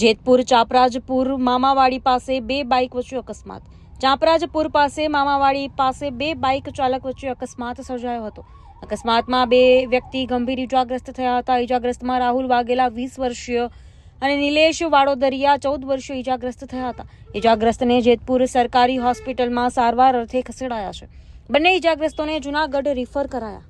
જેતપુર ચાપરાજપુર મામાવાડી પાસે બે બાઇક વચ્ચે અકસ્માત. ચાપરાજપુર પાસે મામાવાડી પાસે બે બાઇક ચાલક વચ્ચે અકસ્માત સર્જાયો હતો. અકસ્માતમાં બે વ્યક્તિ ગંભીર ઇજાગ્રસ્ત થયા હતા. ઇજાગ્રસ્તમાં રાહુલ વાઘેલા વીસ વર્ષીય અને નિલેશ વાડોદરિયા ચૌદ વર્ષીય ઇજાગ્રસ્ત થયા હતા. ઇજાગ્રસ્તને જેતપુર સરકારી હોસ્પિટલમાં સારવાર અર્થે ખસેડાયા છે. બંને ઇજાગ્રસ્તોને જૂનાગઢ રિફર કરાયા.